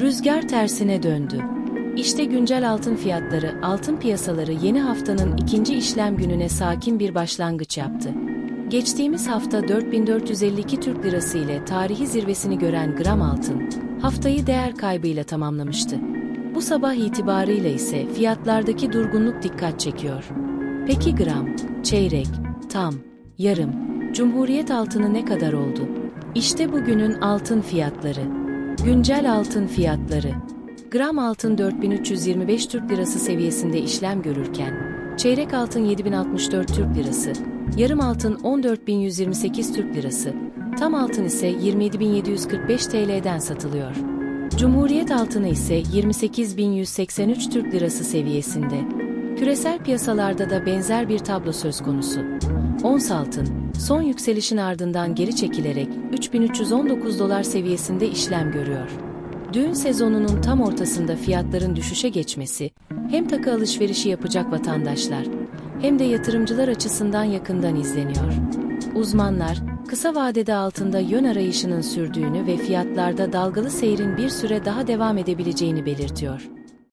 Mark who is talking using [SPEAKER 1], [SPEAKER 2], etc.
[SPEAKER 1] Rüzgar tersine döndü. İşte güncel altın fiyatları, altın piyasaları yeni haftanın ikinci işlem gününe sakin bir başlangıç yaptı. Geçtiğimiz hafta 4452 Türk Lirası ile tarihi zirvesini gören gram altın, haftayı değer kaybıyla tamamlamıştı. Bu sabah itibarıyla ise fiyatlardaki durgunluk dikkat çekiyor. Peki gram, çeyrek, tam, yarım, Cumhuriyet altını ne kadar oldu? İşte bugünün altın fiyatları. Güncel altın fiyatları. Gram altın 4325 Türk Lirası seviyesinde işlem görürken, çeyrek altın 7064 Türk Lirası, yarım altın 14128 Türk Lirası, tam altın ise 27745 TL'den satılıyor. Cumhuriyet altını ise 28183 Türk Lirası seviyesinde. Küresel piyasalarda da benzer bir tablo söz konusu. Ons altın, son yükselişin ardından geri çekilerek 3319 dolar seviyesinde işlem görüyor. Düğün sezonunun tam ortasında fiyatların düşüşe geçmesi, hem takı alışverişi yapacak vatandaşlar, hem de yatırımcılar açısından yakından izleniyor. Uzmanlar, kısa vadede altında yön arayışının sürdüğünü ve fiyatlarda dalgalı seyrin bir süre daha devam edebileceğini belirtiyor.